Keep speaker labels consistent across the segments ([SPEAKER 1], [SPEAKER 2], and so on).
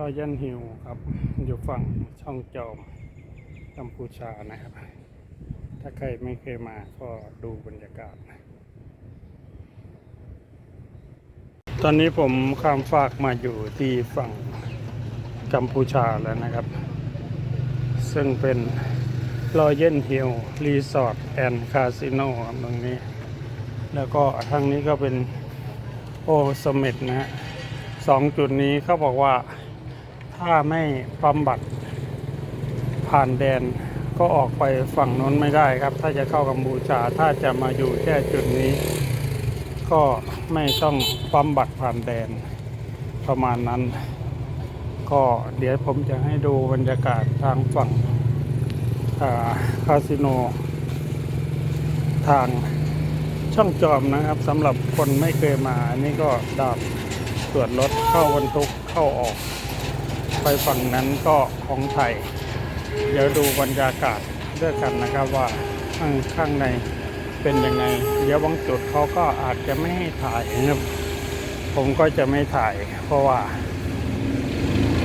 [SPEAKER 1] รอยยันฮิวครับ อยู่ฝั่งช่องจอมกัมพูชานะครับ ถ้าใครไม่เคยมาก็ดูบรรยากาศ ตอนนี้ผมข้ามฟากมาอยู่ที่ฝั่งกัมพูชาแล้วนะครับ ซึ่งเป็นรอยเยนฮิลรีสอร์ทแอนด์คาสิโนครับตรงนี้ แล้วก็ทางนี้ก็เป็นโอสเมดนะฮะสองจุดนี้เขาบอกว่า ถ้าไม่บำบัดผ่านแดนก็ออกไปฝั่งนู้นไม่ได้ครับ ถ้าจะเข้ากัมพูชาถ้าจะมาอยู่แค่จุดนี้ ก็ไม่ต้องบำบัดผ่านแดนประมาณนั้น ก็เดี๋ยวผมจะให้ดูบรรยากาศทางฝั่งาคาสิโน ทางช่องจอมนะครับสำหรับคนไม่เคยมาอันนี้ก็ดาบตรวจรถเข้าบรรทุกเข้าออก ไปฝั่งนั้นก็ของไทย เดี๋ยวดูบรรยากาศด้วยกันนะครับว่าข้างข้างในเป็นยังไง เดี๋ยวบางจุดเขาก็อาจจะไม่ให้ถ่ายนะครับ ผมก็จะไม่ถ่าย เพราะว่า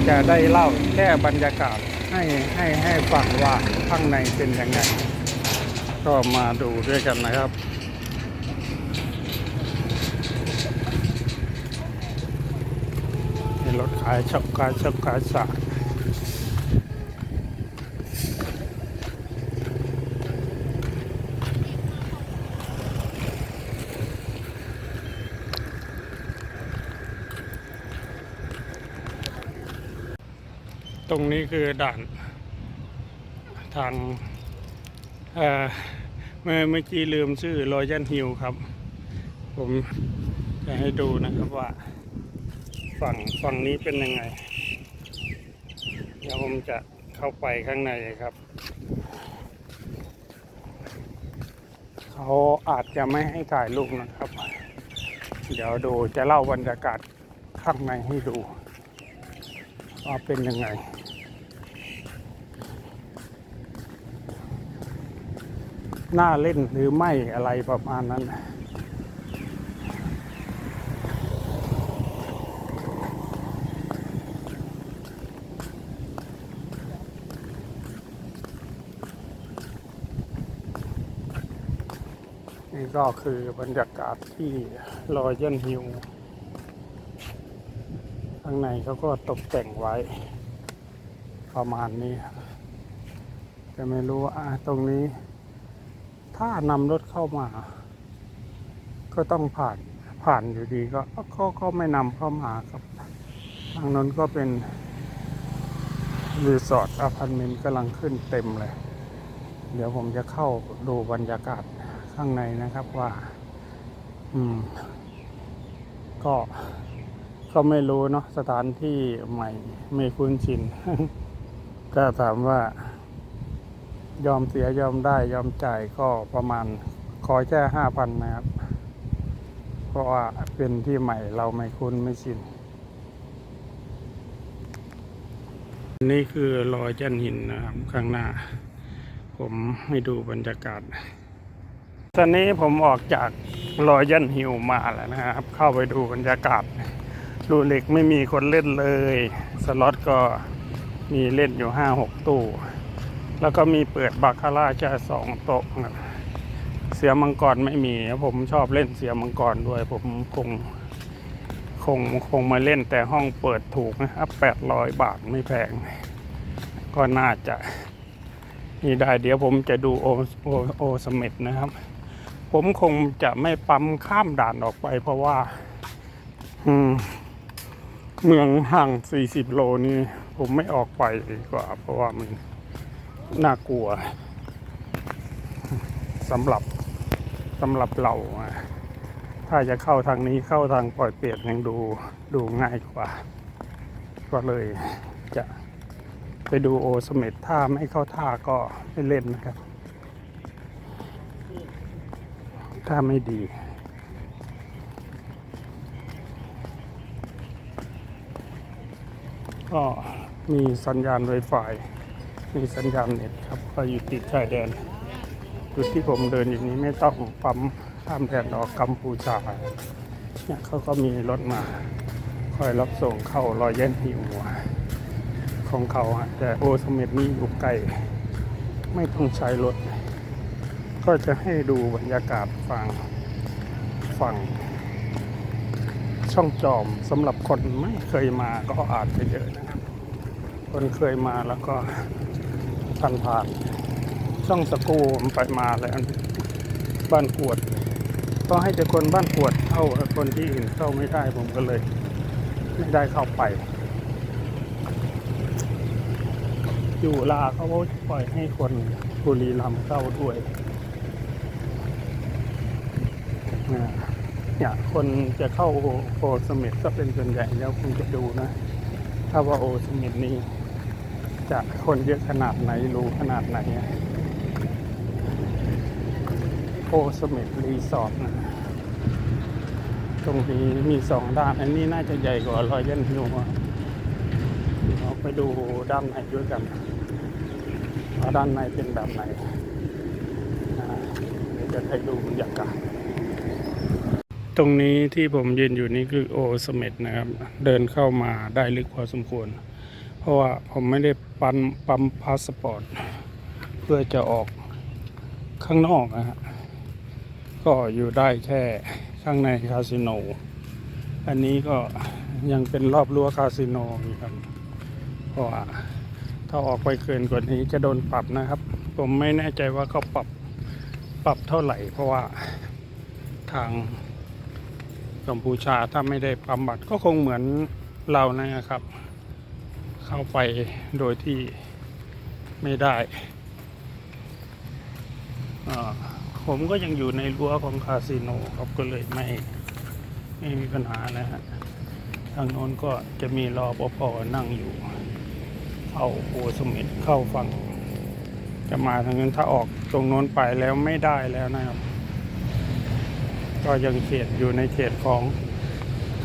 [SPEAKER 1] จะได้เล่าแค่บรรยากาศให้ให้ให้ฟังว่าข้างในเป็นยังไง ก็มาดูด้วยกันนะครับ มีรถขายช็อปขายช็อปขายสากตรงนี้คือด่านทางเอ่อเมื่อเมื่อกี้ลืมชื่อรอยันฮิลครับ ผมจะให้ดูนะครับว่า ฝั่งฝั่งนี้เป็นยังไง เดี๋ยวผมจะเข้าไปข้างในครับ เขาอาจจะไม่ให้ถ่ายรูปนะครับ เดี๋ยวดูจะเล่าบรรยากาศข้างในให้ดูว่าเป็นยังไงน่าเล่นหรือไม่อะไรประมาณนั้น นี่ก็คือบรรยากาศที่รอยยันฮิวข้างในเขาก็ตกแต่งไว้ ประมาณนี้แต่ไม่รู้ว่าอ่าตรงนี้ ถ้านำรถเข้ามา ก็ต้องผ่านผ่านอยู่ดีก็ก็ก็ไม่นำเข้ามาครับ ทางนั้นก็เป็นรีสอร์ทอพาร์ตเมนต์กำลังขึ้นเต็มเลย เดี๋ยวผมจะเข้าดูบรรยากาศ ข้างในนะครับว่า อืม ก็ก็ไม่รู้เนาะสถานที่ใหม่ไม่คุ้นชินก็ถามว่ายอมเสียยอมได้ยอมจ่ายก็ประมาณขอแค่ห้าพันนะครับ เพราะว่าเป็นที่ใหม่เราไม่คุ้นไม่ชิน นี่คือรอยจันหินนะครับข้างหน้า ผมให้ดูบรรยากาศ ตอนนี้ผมออกจากรอยันหิวมาแล้วนะครับ เข้าไปดูบรรยากาศรูเหล็กไม่มีคนเล่นเลย สล็อตก็มีเล่นอยู่ห้าหกตู้ แล้วก็มีเปิดบาคาร่าแค่สองโต๊ะเสือมังกรไม่มีผมชอบเล่นเสือมังกรด้วย ผมคงคงคงมาเล่นแต่ห้องเปิดถูกนะครับแปดร้อยบาทไม่แพง ก็น่าจะนี่ได้เดี๋ยวผมจะดูโอโอโอสม็ดนะครับ ผมคงจะไม่ปั๊มข้ามด่านออกไป เพราะว่าเมืองห่าง 40 โลนี่ผมไม่ออกไปดีกว่า เพราะว่ามันน่ากลัวสำหรับสำหรับเราถ้าจะเข้าทางนี้เข้าทางปล่อยเปียกยังดูดูง่ายกว่า ก็เลยจะไปดูโอสเม็ดถ้าไม่เข้าท่าก็ไม่เล่นนะครับ ถ้าไม่ดีก็มีสัญญาณ Wi-Fi มีสัญญาณเน็ตครับก็อยู่ติดชายแดนจุดที่ผมเดินอย่างนี้ไม่ต้องปั๊มข้ามแดนออกกัมพูชาเนี่ยเขาก็มีรถมา คอยรับส่งเข้ารอยเย็นหิวของเขาแต่โอสเมดนี่อยู่ไกลไม่ต้องใช้รถ ก็จะให้ดูบรรยากาศฝั่งฝั่ง ช่องจอมสำหรับคนไม่เคยมาก็อาจจะเยอะนะครับ คนเคยมาแล้วก็ผ่านผ่านช่องสกูมไปมาแล้วบ้านกวดก็ให้แต่คนบ้านกวดเข้าคนที่อื่นเข้าไม่ได้ผมก็เลย ไม่ได้เข้าไป อยู่ลาเขาก็ปล่อยให้คนบุรีรัมย์เข้าด้วย นะเนี่ยคนจะเข้าโอสเมดก็เป็นส่วนใหญ่แล้วคุณจะดูนะ ถ้าว่าโอสเมดนี้จะคนเยอะขนาดไหนรู้ขนาดไหนโอสเมดรีสอร์ทนะตรงนี้มีสองด้าน อันนี้น่าจะใหญ่กว่ารอยยันฮิวเราไปดูด้านในด้วยกันว่าด้านในเป็นแบบไหนเดี๋ยวจะให้ดูบรรยากาศ ตรงนี้ที่ผมยืนอยู่นี่คือโอสเมดนะครับ เดินเข้ามาได้ลึกพอสมควร เพราะว่าผมไม่ได้ปันปั๊มพาสปอร์ต เพื่อจะออกข้างนอกนะฮะก็อยู่ได้แค่ข้างในคาสิโน อันนี้ก็ยังเป็นรอบรั้วคาสิโนอยู่ครับ เพราะว่าถ้าออกไปเกินกว่านี้จะโดนปรับนะครับ ผมไม่แน่ใจว่าเขาปรับปรับเท่าไหร่ เพราะว่าทาง กัมพูชาถ้าไม่ได้บำบัดก็คงเหมือนเรานะครับ เข้าไปโดยที่ไม่ได้ ผมก็ยังอยู่ในรั้วของคาสิโนครับก็เลยไม่ไม่มีปัญหานะฮะทางโน้นก็จะมีรอปภนั่งอยู่ เข้าโอสมิดเข้าฝั่งจะมาทางนั้นถ้าออกตรงโน้นไปแล้วไม่ได้แล้วนะครับ ก็ยังเขตอยู่ในเขตของ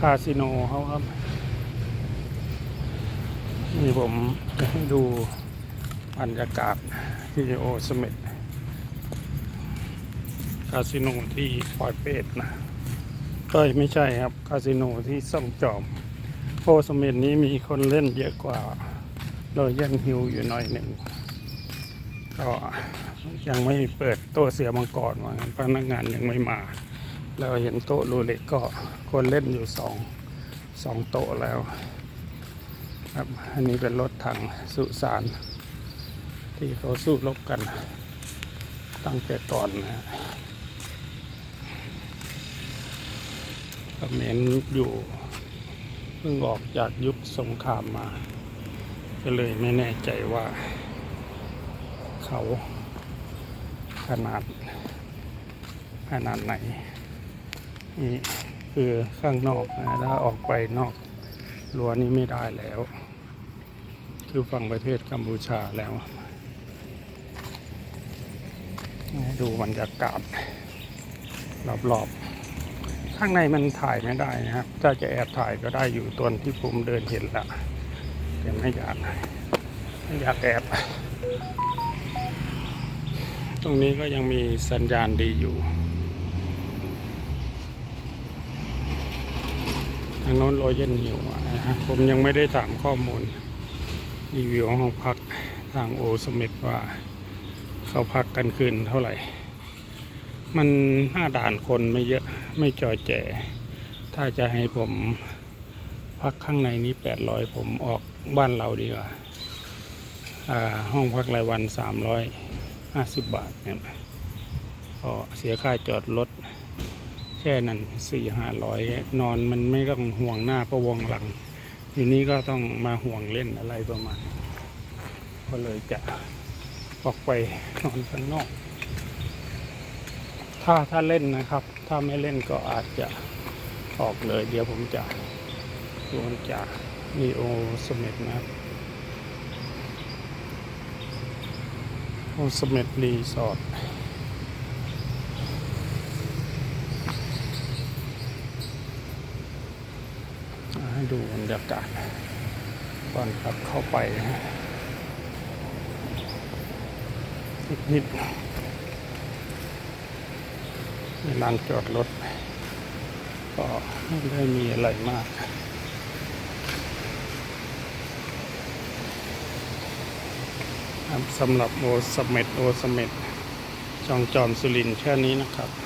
[SPEAKER 1] คาสิโนเขาครับ นี่ผมจะให้ดูบรรยากาศที่โอสเมดคาสิโนที่ปอยเป็ดนะก็ไม่ใช่ครับคาสิโนที่ซ่องจอมโอสเมดนี้มีคนเล่นเยอะกว่าโดยยันฮิวอยู่หน่อยหนึ่งก็ยังไม่เปิดโต๊ะเสือมังกรว่าพนักงานยังไม่มา เราเห็นโต๊ะรูเล็กก็คนเล่นอยู่สองสองโต๊ะแล้ว ครับ อันนี้เป็นรถถังสุสานที่เขาสู้รบกัน ตั้งแต่ก่อนนะฮะเขมรอยู่เพิ่งออกจากยุคสงครามมา ก็เลยไม่แน่ใจว่าเขาขนาดขนาดไหน นี่คือข้างนอกนะถ้าออกไปนอกรั้วนี้ไม่ได้แล้ว คือฝั่งประเทศกัมพูชาแล้วดูบรรยากาศรอบๆ ข้างในมันถ่ายไม่ได้นะครับ ถ้าจะแอบถ่ายก็ได้อยู่ตอนที่ผมเดินเห็นละแต่ไม่อยากไม่อยากแอบ ตรงนี้ก็ยังมีสัญญาณดีอยู่ ทางโน้นโรยเย็นหิวนะฮะผมยังไม่ได้ถามข้อมูลรีวิวห้องพักทางโอสมิธว่า เขาพักกันคืนเท่าไหร่ มันหน้าด่านคนไม่เยอะไม่จอแจ ถ้าจะให้ผมพักข้างในนี้แปดร้อยผมออกบ้านเราดีกว่าอ่าห้องพักรายวันสามร้อยห้าสิบบาทเนี่ยก็เสียค่าจอดรถ แค่นั้นสี่ห้าร้อยนอนมันไม่ต้องห่วงหน้าก็วงหลัง ทีนี้ก็ต้องมาห่วงเล่นอะไรประมาณ ก็เลยจะออกไปนอนข้างนอก ถ้าถ้าเล่นนะครับ ถ้าไม่เล่นก็อาจจะออกเลย เดี๋ยวผมจะชวนจากนีโอสเมดนะครับโอสเมดรีสอร์ท ให้ ดูบรรยากาศก่อนครับเข้าไปนะฮะนิดๆในลานจอดรถ ก็ไม่ได้มีอะไรมากสำหรับโอสเม็ดโอสเม็ดจองจอมสุรินแค่นี้นะครับ